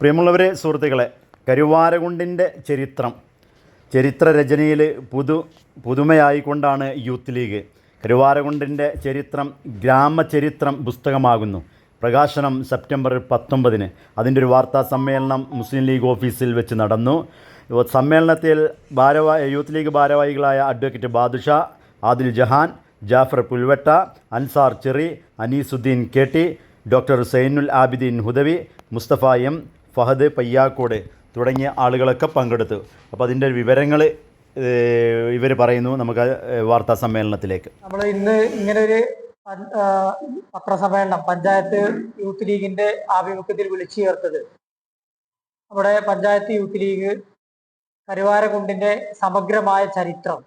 പ്രിയമുള്ളവരെ സുഹൃത്തുക്കളെ കരുവാരകുണ്ടിന്റെ ചരിത്രം ചരിത്രരചനയിൽ പുതു പുതുമയായിക്കൊണ്ടാണ് യൂത്ത് ലീഗ്. കരുവാരകുണ്ടിന്റെ ചരിത്രം ഗ്രാമചരിത്രം പുസ്തകമാകുന്നു. പ്രകാശനം സെപ്റ്റംബർ പത്തൊമ്പതിന്. അതിന്റെ ഒരു വാർത്താ സമ്മേളനം മുസ്ലിം ലീഗ് ഓഫീസിൽ വെച്ച് നടന്നു. സമ്മേളനത്തിൽ ഭാരവാ യൂത്ത് ലീഗ് ഭാരവാഹികളായ advocate Badusha Adil Jahan Jafar Pulvatta Ansar Cheri Aneesuddin K doctor Zainul Abideen Hudawi Musthafa M Fahad Payyakkode തുടങ്ങിയ ആളുകളൊക്കെ പങ്കെടുത്തു. അപ്പോൾ അതിന്റെ വിവരങ്ങൾ ഇവർ പറയുന്നു നമുക്ക് വാർത്താ സമ്മേളനത്തിലേക്ക്. നമ്മൾ ഇന്ന് ഇങ്ങനെ ഒരു പത്രസമ്മേളനം പഞ്ചായത്ത് യൂത്ത് ലീഗിന്റെ ആഭിമുഖ്യത്തിൽ വിളിച്ചു ചേർത്തത്. നമ്മുടെ പഞ്ചായത്ത് യൂത്ത് ലീഗ് കരുവാരകുണ്ടിന്റെ സമഗ്രമായ ചരിത്രം.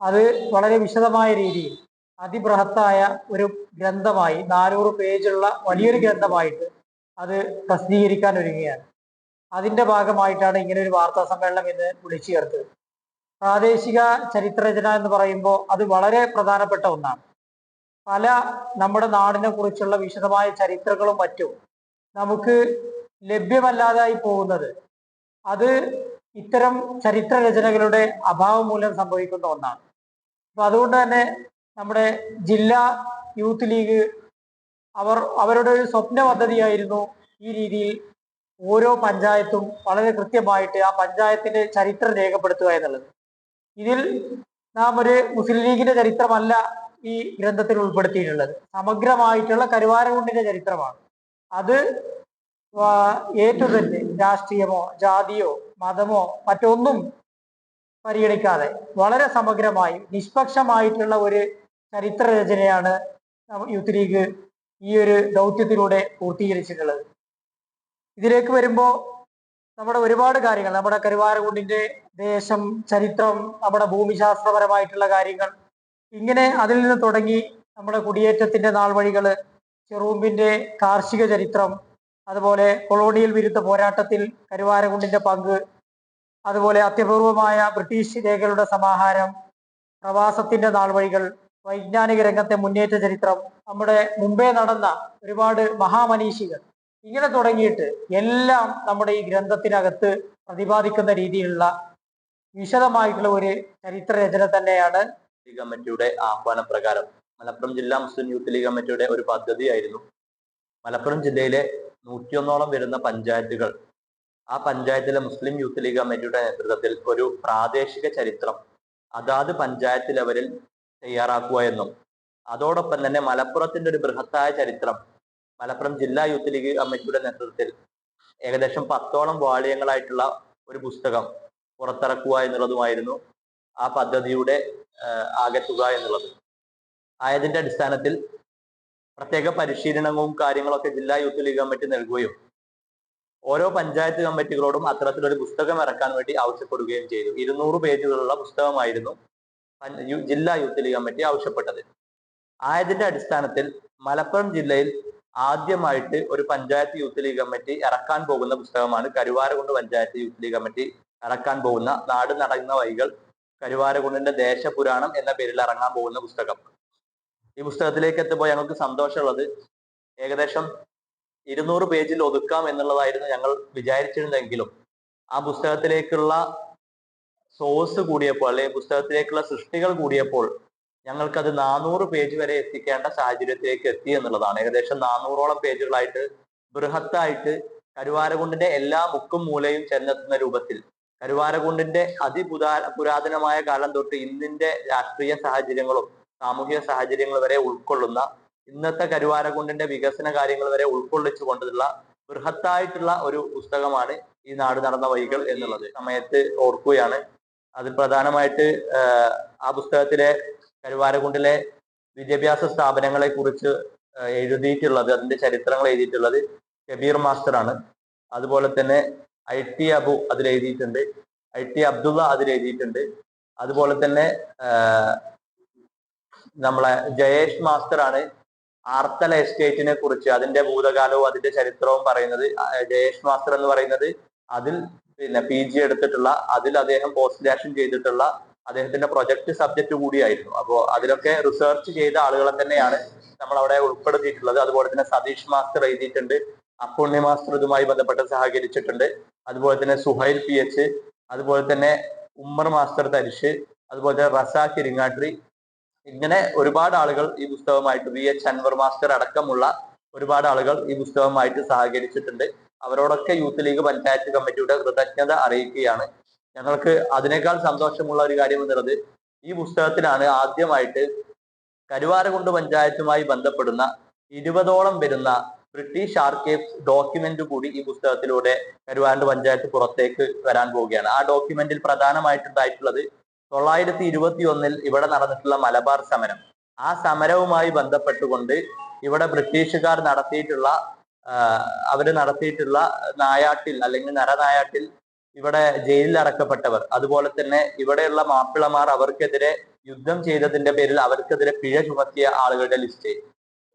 അത് വളരെ വിശദമായ രീതിയിൽ അതിബൃഹത്തായ ഒരു ഗ്രന്ഥമായി നാനൂറ് പേജുള്ള വലിയൊരു ഗ്രന്ഥമായിട്ട് അത് പ്രസിദ്ധീകരിക്കാൻ ഒരുങ്ങുകയാണ്. അതിന്റെ ഭാഗമായിട്ടാണ് ഇങ്ങനെ ഒരു വാർത്താ സമ്മേളനം ഇന്ന് വിളിച്ചു ചേർത്തത്. പ്രാദേശിക ചരിത്രരചന എന്ന് പറയുമ്പോൾ അത് വളരെ പ്രധാനപ്പെട്ട ഒന്നാണ്. പല നമ്മുടെ നാടിനെ കുറിച്ചുള്ള വിശദമായ ചരിത്രങ്ങളും മറ്റും നമുക്ക് ലഭ്യമല്ലാതായി പോകുന്നത് അത് ഇത്തരം ചരിത്ര രചനകളുടെ അഭാവം മൂലം സംഭവിക്കുന്ന ഒന്നാണ്. അപ്പൊ അതുകൊണ്ട് തന്നെ നമ്മുടെ ജില്ലാ യൂത്ത് ലീഗ് അവർ അവരുടെ ഒരു സ്വപ്ന പദ്ധതിയായിരുന്നു ഈ രീതിയിൽ ഓരോ പഞ്ചായത്തും വളരെ കൃത്യമായിട്ട് ആ പഞ്ചായത്തിന്റെ ചരിത്രം രേഖപ്പെടുത്തുക എന്നുള്ളത്. ഇതിൽ നാം ഒരു മുസ്ലിം ലീഗിന്റെ ചരിത്രമല്ല ഈ ഗ്രന്ഥത്തിൽ ഉൾപ്പെടുത്തിയിട്ടുള്ളത്. സമഗ്രമായിട്ടുള്ള കരുവാരകുണ്ടിന്റെ ചരിത്രമാണ്. അത് ഏറ്റു രാഷ്ട്രീയമോ ജാതിയോ മതമോ മറ്റൊന്നും പരിഗണിക്കാതെ വളരെ സമഗ്രമായി നിഷ്പക്ഷമായിട്ടുള്ള ഒരു ചരിത്ര രചനയാണ് യൂത്ത് ലീഗ് ഈ ഒരു ദൗത്യത്തിലൂടെ പൂർത്തീകരിച്ചിട്ടുള്ളത്. ഇതിലേക്ക് വരുമ്പോൾ നമ്മുടെ ഒരുപാട് കാര്യങ്ങൾ നമ്മുടെ കരുവാരകുണ്ടിന്റെ ദേശം ചരിത്രം നമ്മുടെ ഭൂമിശാസ്ത്രപരമായിട്ടുള്ള കാര്യങ്ങൾ ഇങ്ങനെ അതിൽ നിന്ന് തുടങ്ങി നമ്മുടെ കുടിയേറ്റത്തിന്റെ നാൾ വഴികൾ ചെറുമ്പിന്റെ കാർഷിക ചരിത്രം അതുപോലെ കൊളോണിയൽ വിരുദ്ധ പോരാട്ടത്തിൽ കരുവാരകുണ്ടിന്റെ പങ്ക് അതുപോലെ അത്യപൂർവമായ ബ്രിട്ടീഷ് രേഖകളുടെ സമാഹാരം പ്രവാസത്തിന്റെ നാൾവഴികൾ വൈജ്ഞാനിക രംഗത്തെ മുന്നേറ്റ ചരിത്രം. നമ്മുടെ മുമ്പേ നടന്ന ഒരുപാട് മഹാമനീഷികൾ. ഇങ്ങനെ തുടങ്ങിയിട്ട് എല്ലാം നമ്മുടെ ഈ ഗ്രന്ഥത്തിനകത്ത് പ്രതിപാദിക്കുന്ന രീതിയിലുള്ള വിശദമായിട്ടുള്ള ഒരു ചരിത്ര രചന തന്നെയാണ് കമ്മിറ്റിയുടെ ആഹ്വാന പ്രകാരം മലപ്പുറം ജില്ലാ മുസ്ലിം യൂത്ത് ലീഗ് കമ്മിറ്റിയുടെ ഒരു പദ്ധതിയായിരുന്നു. മലപ്പുറം ജില്ലയിലെ നൂറ്റിയൊന്നോളം വരുന്ന പഞ്ചായത്തുകൾ. ആ പഞ്ചായത്തിലെ മുസ്ലിം യൂത്ത് ലീഗ് കമ്മിറ്റിയുടെ നേതൃത്വത്തിൽ ഒരു പ്രാദേശിക ചരിത്രം. അതാത് പഞ്ചായത്ത് ലെവലിൽ തയ്യാറാക്കുക എന്നും. അതോടൊപ്പം തന്നെ മലപ്പുറത്തിന്റെ ഒരു ബൃഹത്തായ ചരിത്രം മലപ്പുറം ജില്ലാ യൂത്ത് ലീഗ് കമ്മിറ്റിയുടെ നേതൃത്വത്തിൽ ഏകദേശം പത്തോളം വാള്യങ്ങളായിട്ടുള്ള ഒരു പുസ്തകം പുറത്തിറക്കുക എന്നുള്ളതുമായിരുന്നു ആ പദ്ധതിയുടെ ആകെത്തുക എന്നുള്ളത്. ആയതിന്റെ അടിസ്ഥാനത്തിൽ പ്രത്യേക പരിശീലനവും കാര്യങ്ങളൊക്കെ ജില്ലാ യൂത്ത് ലീഗ് കമ്മിറ്റി നൽകുകയും ഓരോ പഞ്ചായത്ത് കമ്മിറ്റികളോടും അത്തരത്തിലൊരു പുസ്തകം ഇറക്കാൻ വേണ്ടി ആവശ്യപ്പെടുകയും ചെയ്തു. ഇരുന്നൂറ് പേജുകളുള്ള പുസ്തകമായിരുന്നു. ജില്ലാ യൂത്ത് ലീഗ് കമ്മിറ്റി ആവശ്യപ്പെട്ടത്. ആയതിന്റെ അടിസ്ഥാനത്തിൽ മലപ്പുറം ജില്ലയിൽ ആദ്യമായിട്ട് ഒരു പഞ്ചായത്ത് യൂത്ത് ലീഗ് കമ്മിറ്റി ഇറക്കാൻ പോകുന്ന പുസ്തകമാണ് Karuvarakundu panchayat youth league committee ഇറക്കാൻ പോകുന്ന നാട് നടന്ന വഴികൾ കരുവാരകുണ്ടിന്റെ ദേശപുരാണം എന്ന പേരിൽ ഇറങ്ങാൻ പോകുന്ന പുസ്തകം. ഈ പുസ്തകത്തിലേക്ക് എത്തുമ്പോൾ ഞങ്ങൾക്ക് സന്തോഷമുള്ളത് ഏകദേശം ഇരുന്നൂറ് പേജിൽ ഒതുക്കാം എന്നുള്ളതായിരുന്നു ഞങ്ങൾ വിചാരിച്ചിരുന്നെങ്കിലും ആ പുസ്തകത്തിലേക്കുള്ള സോഴ്സ് കൂടിയപ്പോൾ അല്ലെങ്കിൽ പുസ്തകത്തിലേക്കുള്ള സൃഷ്ടികൾ കൂടിയപ്പോൾ ഞങ്ങൾക്കത് നാനൂറ് പേജ് വരെ എത്തിക്കേണ്ട സാഹചര്യത്തിലേക്ക് എത്തി എന്നുള്ളതാണ്. ഏകദേശം നാനൂറോളം പേജുകളായിട്ട് ബൃഹത്തായിട്ട് കരുവാരകുണ്ടിന്റെ എല്ലാ മുക്കും മൂലയും ചെന്നെത്തുന്ന രൂപത്തിൽ. കരുവാരകുണ്ടിന്റെ അതിപുരാ പുരാതനമായ കാലം തൊട്ട് ഇന്നിന്റെ രാഷ്ട്രീയ സാഹചര്യങ്ങളും സാമൂഹിക സാഹചര്യങ്ങൾ വരെ ഉൾക്കൊള്ളുന്ന ഇന്നത്തെ കരുവാരകുണ്ടിന്റെ വികസന കാര്യങ്ങൾ വരെ ഉൾക്കൊള്ളിച്ചുകൊണ്ടുള്ള ബൃഹത്തായിട്ടുള്ള ഒരു പുസ്തകമാണ് ഈ നാട് നടന്ന വഴികൾ എന്നുള്ളത്. സമയത്ത് ഓർക്കുകയാണ് അത് പ്രധാനമായിട്ട് ആ പുസ്തകത്തിലെ കരുവാരകുണ്ടിലെ വിദ്യാഭ്യാസ സ്ഥാപനങ്ങളെ കുറിച്ച് എഴുതിയിട്ടുള്ളത് അതിന്റെ ചരിത്രങ്ങൾ എഴുതിയിട്ടുള്ളത് കബീർ മാസ്റ്ററാണ്. അതുപോലെ തന്നെ ഐ ടി അബു അതിൽ എഴുതിയിട്ടുണ്ട് ഐ ടി അബ്ദുള്ള അതിൽ എഴുതിയിട്ടുണ്ട്. അതുപോലെ തന്നെ നമ്മളെ ജയേഷ് മാസ്റ്ററാണ് ആർത്തല എസ്റ്റേറ്റിനെ കുറിച്ച് അതിന്റെ ഭൂതകാലവും അതിന്റെ ചരിത്രവും പറയുന്നത്. ജയേഷ് മാസ്റ്റർ എന്ന് പറയുന്നത് അതിൽ പിന്നെ പി ജി എടുത്തിട്ടുള്ള അതിൽ അദ്ദേഹം പോസ്റ്റ് ഗ്രാജുവേഷൻ ചെയ്തിട്ടുള്ള അദ്ദേഹത്തിന്റെ പ്രൊജക്ട് സബ്ജക്ട് കൂടിയായിരുന്നു. അപ്പോൾ അതിലൊക്കെ റിസർച്ച് ചെയ്ത ആളുകളെ തന്നെയാണ് നമ്മൾ അവിടെ ഉൾപ്പെടുത്തിയിട്ടുള്ളത്. അതുപോലെ തന്നെ സതീഷ് മാസ്റ്റർ എഴുതിയിട്ടുണ്ട്. അപ്പുണ്ണി മാസ്റ്റർ ഇതുമായി ബന്ധപ്പെട്ട് സഹകരിച്ചിട്ടുണ്ട്. അതുപോലെ തന്നെ സുഹൈൽ പി എച്ച് അതുപോലെ തന്നെ ഉമ്മർ മാസ്റ്റർ തരിശ് അതുപോലെ തന്നെ റസാഖ് ഇരിങ്ങാട്രി ഇങ്ങനെ ഒരുപാട് ആളുകൾ ഈ പുസ്തകമായിട്ട് വി എച്ച് അൻവർ മാസ്റ്റർ അടക്കമുള്ള ഒരുപാട് ആളുകൾ ഈ പുസ്തകമായിട്ട് സഹകരിച്ചിട്ടുണ്ട്. അവരോടൊക്കെ യൂത്ത് ലീഗ് പഞ്ചായത്ത് കമ്മിറ്റിയുടെ കൃതജ്ഞത അറിയിക്കുകയാണ്. ഞങ്ങൾക്ക് അതിനേക്കാൾ സന്തോഷമുള്ള ഒരു കാര്യം എന്നുള്ളത് ഈ പുസ്തകത്തിലാണ് ആദ്യമായിട്ട് കരുവാരകുണ്ട് പഞ്ചായത്തുമായി ബന്ധപ്പെടുന്ന ഇരുപതോളം വരുന്ന ബ്രിട്ടീഷ് ആർക്കൈവ്സ് ഡോക്യുമെന്റ് കൂടി ഈ പുസ്തകത്തിലൂടെ കരുവാരണ്ട് പഞ്ചായത്ത് പുറത്തേക്ക് വരാൻ പോവുകയാണ്. ആ ഡോക്യുമെന്റിൽ പ്രധാനമായിട്ടുണ്ടായിട്ടുള്ളത് തൊള്ളായിരത്തി ഇരുപത്തി ഒന്നിൽ ഇവിടെ നടന്നിട്ടുള്ള മലബാർ സമരം. ആ സമരവുമായി ബന്ധപ്പെട്ടുകൊണ്ട് ഇവിടെ ബ്രിട്ടീഷുകാർ നടത്തിയിട്ടുള്ള അവർ നടത്തിയിട്ടുള്ള നായാട്ടിൽ അല്ലെങ്കിൽ നരനായാട്ടിൽ ഇവിടെ ജയിലിൽ അടക്കപ്പെട്ടവർ അതുപോലെ തന്നെ ഇവിടെയുള്ള മാപ്പിളമാർ അവർക്കെതിരെ യുദ്ധം ചെയ്തതിന്റെ പേരിൽ അവർക്കെതിരെ പിഴ ചുമത്തിയ ആളുകളുടെ ലിസ്റ്റ്.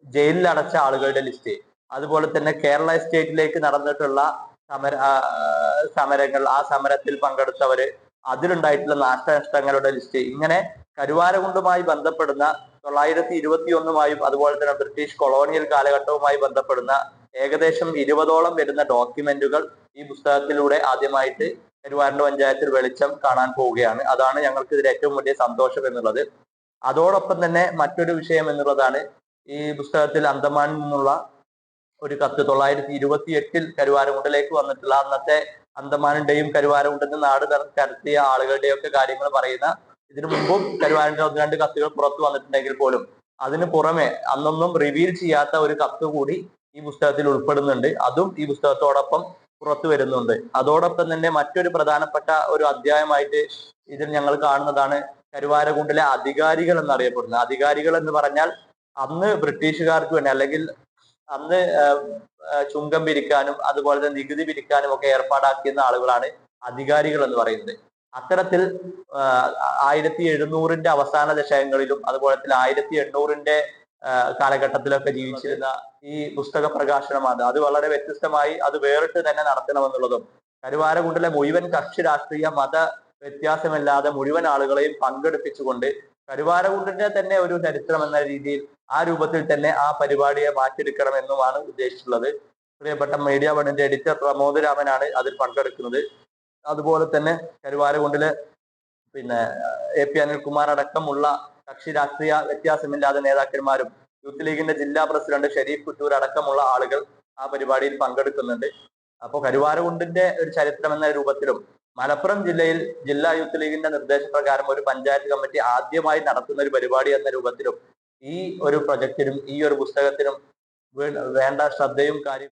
ജയിലിൽ അടച്ച ആളുകളുടെ ലിസ്റ്റ്. അതുപോലെ തന്നെ കേരള സ്റ്റേറ്റിലേക്ക് നടന്നിട്ടുള്ള സമര സമരങ്ങൾ ആ സമരത്തിൽ പങ്കെടുത്തവര് അതിലുണ്ടായിട്ടുള്ള നാശനഷ്ടങ്ങളുടെ ലിസ്റ്റ്. ഇങ്ങനെ കരുവാരകുണ്ടുമായി ബന്ധപ്പെടുന്ന തൊള്ളായിരത്തി ഇരുപത്തി ഒന്നുമായും അതുപോലെ തന്നെ ബ്രിട്ടീഷ് കൊളോണിയൽ കാലഘട്ടവുമായി ബന്ധപ്പെടുന്ന ഏകദേശം ഇരുപതോളം വരുന്ന ഡോക്യുമെന്റുകൾ ഈ പുസ്തകത്തിലൂടെ ആദ്യമായിട്ട് കരുവാരണ്ട് പഞ്ചായത്തിൽ വെളിച്ചം കാണാൻ പോവുകയാണ്. അതാണ് ഞങ്ങൾക്ക് ഇതിൽ ഏറ്റവും വലിയ സന്തോഷം എന്നുള്ളത്. അതോടൊപ്പം തന്നെ മറ്റൊരു വിഷയം എന്നുള്ളതാണ് ഈ പുസ്തകത്തിൽ അന്തമാനിൽ നിന്നുള്ള ഒരു കത്ത്. തൊള്ളായിരത്തി ഇരുപത്തി എട്ടിൽ കരുവാരമുണ്ടിലേക്ക് വന്നിട്ടുള്ള അന്നത്തെ അന്തമാനുടെയും കരുവാരമുണ്ടെന്ന് നാട് കരുത്തിയ കടത്തിയ ആളുകളുടെയൊക്കെ കാര്യങ്ങൾ പറയുന്ന ഇതിനു മുമ്പും കരുവാരന്റെ ഒന്ന് രണ്ട് കത്തുകൾ പുറത്തു വന്നിട്ടുണ്ടെങ്കിൽ പോലും അതിന് പുറമെ അന്നൊന്നും റിവീൽ ചെയ്യാത്ത ഒരു കത്ത് കൂടി ഈ പുസ്തകത്തിൽ ഉൾപ്പെടുന്നുണ്ട്. അതും ഈ പുസ്തകത്തോടൊപ്പം പുറത്തു വരുന്നുണ്ട്. അതോടൊപ്പം തന്നെ മറ്റൊരു പ്രധാനപ്പെട്ട ഒരു അധ്യായമായിട്ട് ഇതിൽ ഞങ്ങൾ കാണുന്നതാണ് കരുവാരകുണ്ടിലെ അധികാരികൾ എന്നറിയപ്പെടുന്നത്. അധികാരികൾ എന്ന് പറഞ്ഞാൽ അന്ന് ബ്രിട്ടീഷുകാർക്ക് വേണ്ടി അല്ലെങ്കിൽ അന്ന് ചുങ്കം പിരിക്കാനും അതുപോലെ തന്നെ നികുതി പിരിക്കാനും ഒക്കെ ഏർപ്പാടാക്കിയിരുന്ന ആളുകളാണ് അധികാരികൾ എന്ന് പറയുന്നത്. അത്തരത്തിൽ ആയിരത്തി എഴുന്നൂറിന്റെ അവസാന ദശകങ്ങളിലും അതുപോലെ തന്നെ ആയിരത്തി എണ്ണൂറിന്റെ കാലഘട്ടത്തിലൊക്കെ ജീവിച്ചിരുന്ന ഈ പുസ്തക പ്രകാശനമാണ്. അത് വളരെ വ്യത്യസ്തമായി അത് വേറിട്ട് തന്നെ നടത്തണമെന്നുള്ളതും കരുവാരകുണ്ടിലെ മുഴുവൻ കക്ഷി രാഷ്ട്രീയ മത വ്യത്യാസമില്ലാതെ മുഴുവൻ ആളുകളെയും പങ്കെടുപ്പിച്ചുകൊണ്ട് കരുവാരകുണ്ടിന്റെ തന്നെ ഒരു ചരിത്രം എന്ന രീതിയിൽ ആ രൂപത്തിൽ തന്നെ ആ പരിപാടിയെ മാറ്റിയെടുക്കണം എന്നുമാണ് ഉദ്ദേശിച്ചിട്ടുള്ളത്. പ്രിയപ്പെട്ട മീഡിയ വണ്ണിന്റെ എഡിറ്റർ പ്രമോദ് രാമനാണ് അതിൽ പങ്കെടുക്കുന്നത്. അതുപോലെ തന്നെ കരുവാരകുണ്ടിലെ പിന്നെ എ പി അനിൽകുമാർ അടക്കമുള്ള കക്ഷി രാഷ്ട്രീയ വ്യത്യാസമില്ലാതെ നേതാക്കന്മാരും യൂത്ത് ലീഗിന്റെ ജില്ലാ പ്രസിഡന്റ് ഷെരീഫ് കുറ്റൂർ അടക്കമുള്ള ആളുകൾ ആ പരിപാടിയിൽ പങ്കെടുക്കുന്നുണ്ട്. അപ്പോൾ കരുവാരകുണ്ടിന്റെ ഒരു ചരിത്രം എന്ന രൂപത്തിലും മലപ്പുറം ജില്ലയിൽ ജില്ലാ യൂത്ത് ലീഗിന്റെ നിർദ്ദേശപ്രകാരം ഒരു പഞ്ചായത്ത് കമ്മിറ്റി ആദ്യമായി നടത്തുന്ന ഒരു പരിപാടി എന്ന രൂപത്തിലും ഈ ഒരു പ്രൊജക്റ്റിനും ഈ ഒരു പുസ്തകത്തിനും വേണ്ട ശ്രദ്ധയും കാര്യം